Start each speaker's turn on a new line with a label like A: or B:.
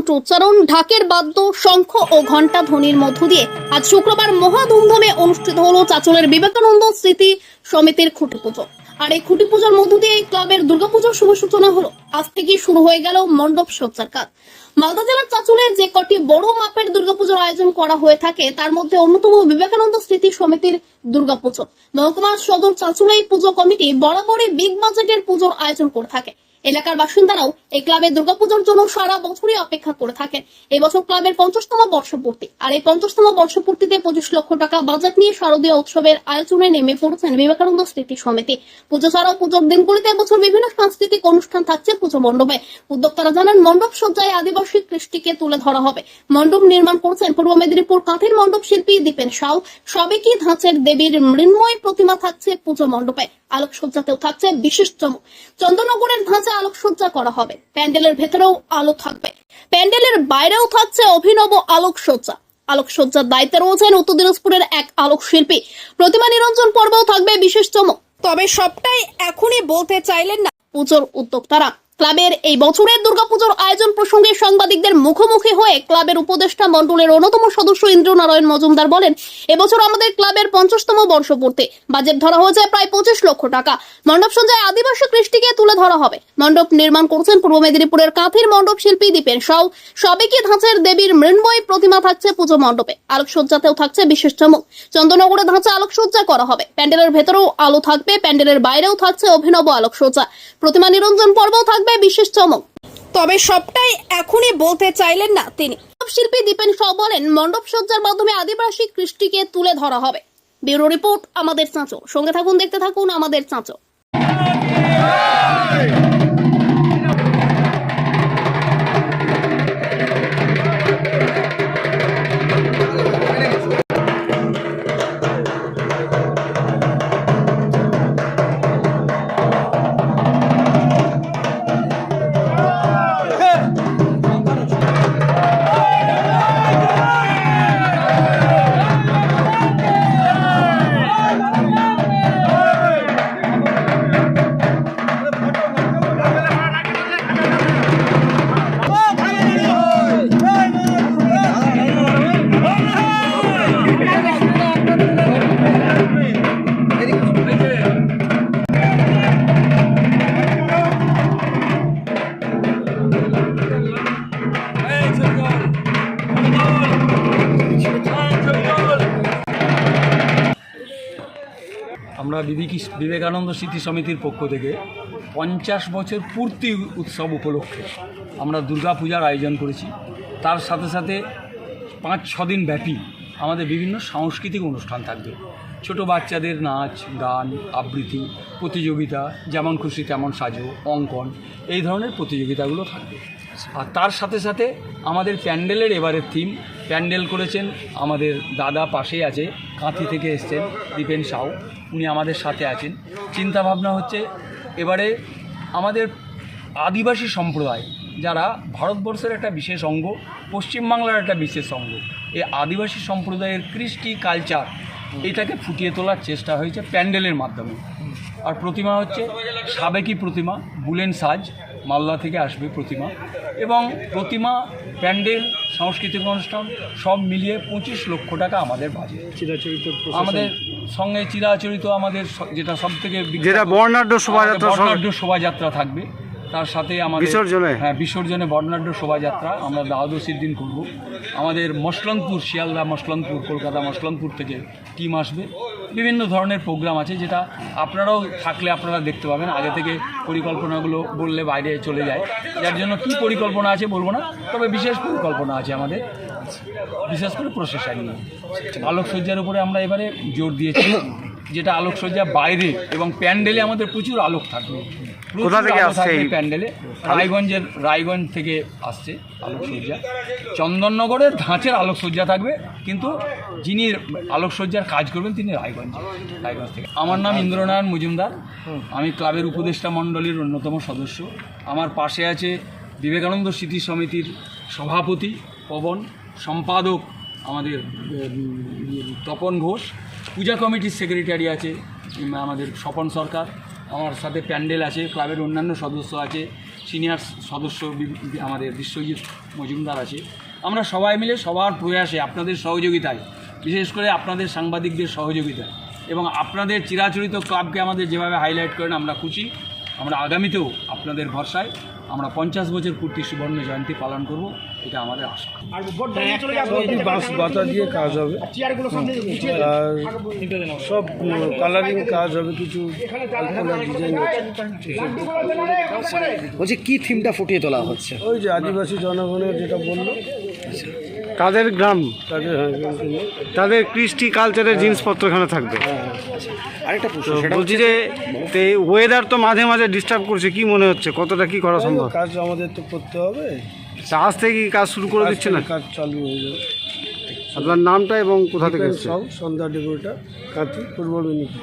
A: মন্ত্র উচ্চারণ, ঢাকের বাদ্য, শঙ্খ ও ঘণ্টা ধ্বনির মধ্য দিয়ে আজ শুক্রবার মহা ধুমধামে অনুষ্ঠিত হলো চাচলের বিবেকানন্দ স্মৃতি সমিতির খুঁটি পুজো। আর এই খুঁটি পুজোর মধ্য দিয়ে ক্লাবের দুর্গাপুজোর শুভ সূচনা হলো। আজ থেকেই শুরু হয়ে গেল মণ্ডপ সজ্জার কাজ মালদা জেলার চাচলে যে কটি বড় মাপের দুর্গাপুজোর আয়োজন করা হয়ে থাকে, তার মধ্যে অন্যতম বিবেকানন্দ স্মৃতি সমিতির দুর্গাপুজো। মহকুমা সদর চাচলে এই পুজো কমিটি বরাবরই বিগ বাজেটের পুজোর আয়োজন করে থাকে। এলাকার বাসিন্দারাও এই ক্লাবের দুর্গাপুজোর জন্য সারা বছরই অপেক্ষা করে থাকেন। এই বছর ক্লাবের পঞ্চাশতম বর্ষপূর্তি। আর এই পঞ্চাশতম বর্ষপূর্তিতে পঁচিশ লক্ষ টাকা বাজেট নিয়ে শারদীয় উৎসবের আয়োজনে নেমে পড়েছেন বিবেকানন্দ স্মৃতি সমিতি। পুজো ছাড়াও পুজোর দিনগুলিতে এবছর বিভিন্ন সাংস্কৃতিক অনুষ্ঠান থাকছে পুজো মণ্ডপে। উদ্যোক্তারা জানান, মণ্ডপ সজ্জায় আদিবাসী কৃষ্টিকে তুলে ধরা হবে। মণ্ডপ নির্মাণ করছেন পূর্ব মেদিনীপুর কাঁথের মণ্ডপ শিল্পী দীপেন সাউ। সবেকি ধাঁচের দেবীর মৃন্ময় প্রতিমা থাকছে পুজো মণ্ডপে। আলোকসজ্জাতেও থাকছে বিশেষ চমক। চন্দ্রনগরের ধাঁচে আলোকসজ্জা করা হবে। প্যান্ডেলের ভেতরেও আলো থাকবে। প্যান্ডেলের বাইরেও থাকছে অভিনব আলোকসজ্জা। আলোকসজ্জার দায়িত্বে রয়েছেন উত্তর দিনাজপুরের এক আলোকশিল্পী। প্রতিমা নিরঞ্জন পর্বেও থাকবে বিশেষ চমক। তবে সবটাই এখনই বলতে চাইলেন না পুজোর উদ্যোক্তারা। ক্লাবের এই বছরের দুর্গাপুজোর আয়োজন প্রসঙ্গে সাংবাদিকদের মুখোমুখি হয়ে ক্লাবের উপদেষ্টা মণ্ডলের অন্যতম সদস্য ইন্দ্রনারায়ণ মজুমদার বলেন, এবছর আমাদের ক্লাবের পঞ্চাশতম বর্ষপূর্তি। বাজেট ধরা হয়েছে প্রায় পঁচিশ লক্ষ টাকা। মণ্ডপ সজ্জায় আদিবাসী কৃষ্টিকে তুলে ধরা হবে। মণ্ডপ নির্মাণ করছেন পূর্ব মেদিনীপুরের কাঁথির মণ্ডপ শিল্পী দীপেন সাউ। সবেকি ধাঁচের দেবীর মৃন্ময় প্রতিমা থাকছে পুজো মণ্ডপে। আলোকসজ্জাতেও থাকছে বিশেষ চমক চন্দ্রনগরে ধাঁচে আলোকসজ্জা করা হবে। প্যান্ডেলের ভেতরেও আলো থাকবে, প্যান্ডেলের বাইরেও থাকছে অভিনব আলোকসজ্জা। প্রতিমা নিরঞ্জন পর্বও থাকবে বিশেষ চমক। তবে সবটাই এখনই বলতে চাইলেন না তিনি। শিল্পী দীপেন সাউ বলেন মণ্ডপ সজ্জার মাধ্যমে আদিবাসী কৃষ্টিকে তুলে ধরা হবে। ব্যুরো রিপোর্ট আমাদের চাঁচো। সঙ্গে থাকুন দেখতে থাকুন আমাদের চাঁচো।
B: আমরা বিবেকি, বিবেকানন্দ স্মৃতি সমিতির পক্ষ থেকে পঞ্চাশ বছর পূর্তি উৎসব উপলক্ষে আমরা দুর্গা পূজার আয়োজন করেছি। তার সাথে সাথে পাঁচ, ছ দিন ব্যাপী আমাদের বিভিন্ন সাংস্কৃতিক অনুষ্ঠান থাকবে। ছোট বাচ্চাদের নাচ, গান, আবৃত্তি, প্রতিযোগিতা, যেমন খুশি তেমন সাজো, অঙ্কন, এই ধরনের প্রতিযোগিতাগুলো থাকবে। আর তার সাথে সাথে আমাদের প্যান্ডেলের এবারের থিম প্যান্ডেল করেছেন আমাদের দাদা পাশেই আছে, কাঁথি থেকে এসছেন দীপেন সাউ, উনি আমাদের সাথে আছেন। চিন্তা ভাবনা হচ্ছে এবারে আমাদের আদিবাসী সম্প্রদায়, যারা ভারতবর্ষের একটা বিশেষ অঙ্গ, পশ্চিমবাংলার একটা বিশেষ অঙ্গ, এই আদিবাসী সম্প্রদায়ের কৃষ্টি কালচার, এটাকে ফুটিয়ে তোলার চেষ্টা হয়েছে প্যান্ডেলের মাধ্যমে। আর প্রতিমা হচ্ছে সাবেকি প্রতিমা, বুলেন সাজ। মালদা থেকে আসবে প্রতিমা। এবং প্রতিমা প্যান্ডেল সাংস্কৃতিক অনুষ্ঠান সব মিলিয়ে পঁচিশ লক্ষ টাকা আমাদের বাজেট
C: চিরাচরিত
B: আমাদের সঙ্গে চিরাচরিত আমাদের যেটা সব থেকে
C: যেটা বর্ণাঢ্য শোভাযাত্রা
B: বর্ণাঢ্য শোভাযাত্রা থাকবে। তার সাথে আমাদের
C: বিসর্জনে?
B: হ্যাঁ বিসর্জনে বর্ণাঢ্য শোভাযাত্রা আমরা দ্বাদশীর দিন করব। আমাদের মসলনপুর শিয়ালদা মসলনপুর কলকাতা মসলনপুর থেকে টিম আসবে। বিভিন্ন ধরনের প্রোগ্রাম আছে যেটা আপনারাও থাকলে আপনারা দেখতে পাবেন। আগে থেকে পরিকল্পনাগুলো বললে বাইরে চলে যায়। যার জন্য কি পরিকল্পনা আছে বলব না, তবে বিশেষ পরিকল্পনা আছে আমাদের। বিশেষ করে প্রসেসার নিয়ে। আলোকসজ্জার উপরে আমরা এবারে জোর দিয়েছি। যেটা আলোকসজ্জা বাইরে এবং প্যান্ডেলে আমাদের প্রচুর আলোক থাকবে।
C: কোথা থেকে আসছে
B: প্যান্ডেলে। রায়গঞ্জের রায়গঞ্জ থেকে আসছে আলোকসজ্জা। চন্দননগরের ধাঁচের আলোকসজ্জা থাকবে কিন্তু যিনি আলোকসজ্জার কাজ করবেন তিনি রায়গঞ্জ রায়গঞ্জ থেকে। আমার নাম ইন্দ্রনারায়ণ মজুমদার। আমি ক্লাবের উপদেষ্টা মণ্ডলীর অন্যতম সদস্য। আমার পাশে আছে বিবেকানন্দ স্মৃতি সমিতির সভাপতি পবন সম্পাদক আমাদের তপন ঘোষ। পূজা কমিটির সেক্রেটারি আছে আমাদের স্বপন সরকার, আমার সাথে প্যান্ডেল আছে, ক্লাবের অন্যান্য সদস্য আছে সিনিয়র সদস্য আমাদের বিশ্বজিৎ মজুমদার আছে। আমরা সবাই মিলে সবার প্রয়াসে, আপনাদের সহযোগিতায়, বিশেষ করে আপনাদের সাংবাদিকদের সহযোগিতায় এবং আপনাদের চিরাচরিত ক্লাবকে আমাদের যেভাবে হাইলাইট করেন, আমরা খুশি। আমরা আগামীতেও আপনাদের ভরসায় আমরা পঞ্চাশ বছর পূর্তি সুবর্ণ জয়ন্তী পালন করব। এটা আমাদের আশা।
D: বাতা দিয়ে কাজ হবে। আর সব কালারিং কাজ হবে কিছু
E: বলছি কি থিমটা ফুটিয়ে তোলা হচ্ছে?
D: ওই যে আদিবাসী জনগণের যেটা বলল।
C: তাদের গ্রাম।
D: তাদের হ্যাঁ,
C: তাদের কৃষ্টি কালচারের জিনিসপত্র এখানে থাকবে।
E: আরেকটা প্রশ্ন
C: তো
E: সেটা
C: বলছি যে ওয়েদার তো মাঝে মাঝে ডিস্টার্ব করছে কি মনে হচ্ছে? কতটা কি করা সম্ভব?
D: কাজ আমাদের তো করতে হবে।
C: তা আজ থেকে কি কাজ শুরু করে দিচ্ছে না
D: কাজ চালু হয়ে যাবে।
C: আপনার নামটা এবং কোথা থেকে
D: সব সন্ধ্যা ডেকোরেটার কাঁথি পূর্ব মেদিনীপুর।